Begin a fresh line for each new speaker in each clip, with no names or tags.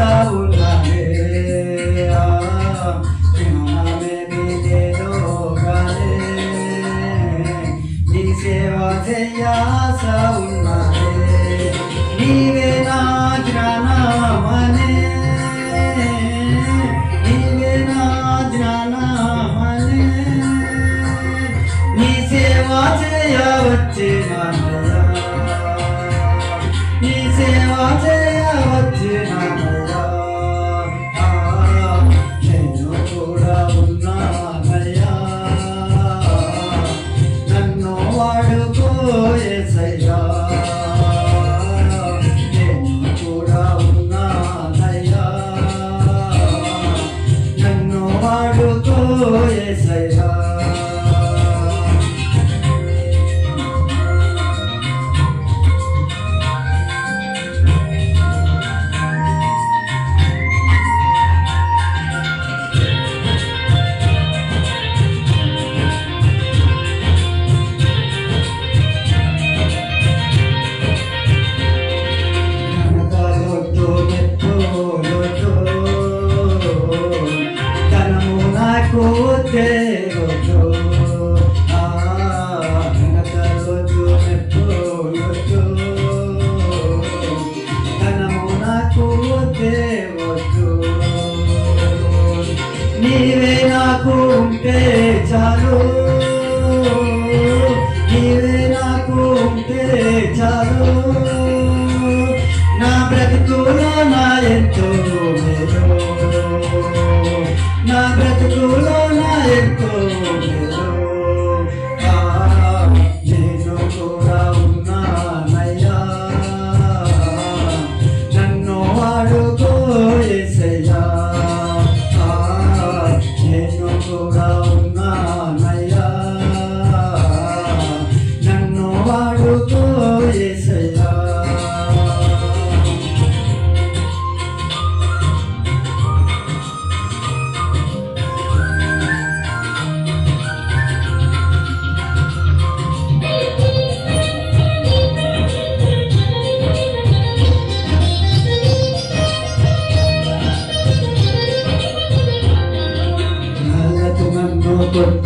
saúde.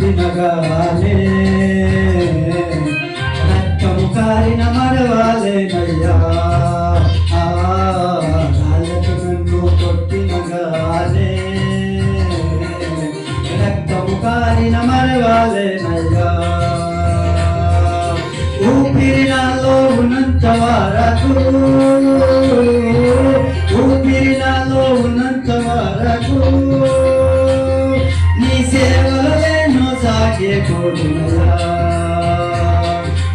కొట్టినగానే రక్తము కారిన మరవాలేనయ్యా ఆ, సాగిపోతుందా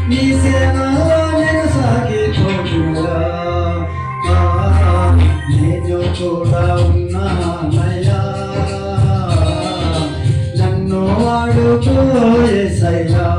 నీ సేవలో నేను సాగిపోతుందా నేను కూడా ఉన్నానయ్యా. నన్ను వాడుకో ఏసయ్యా.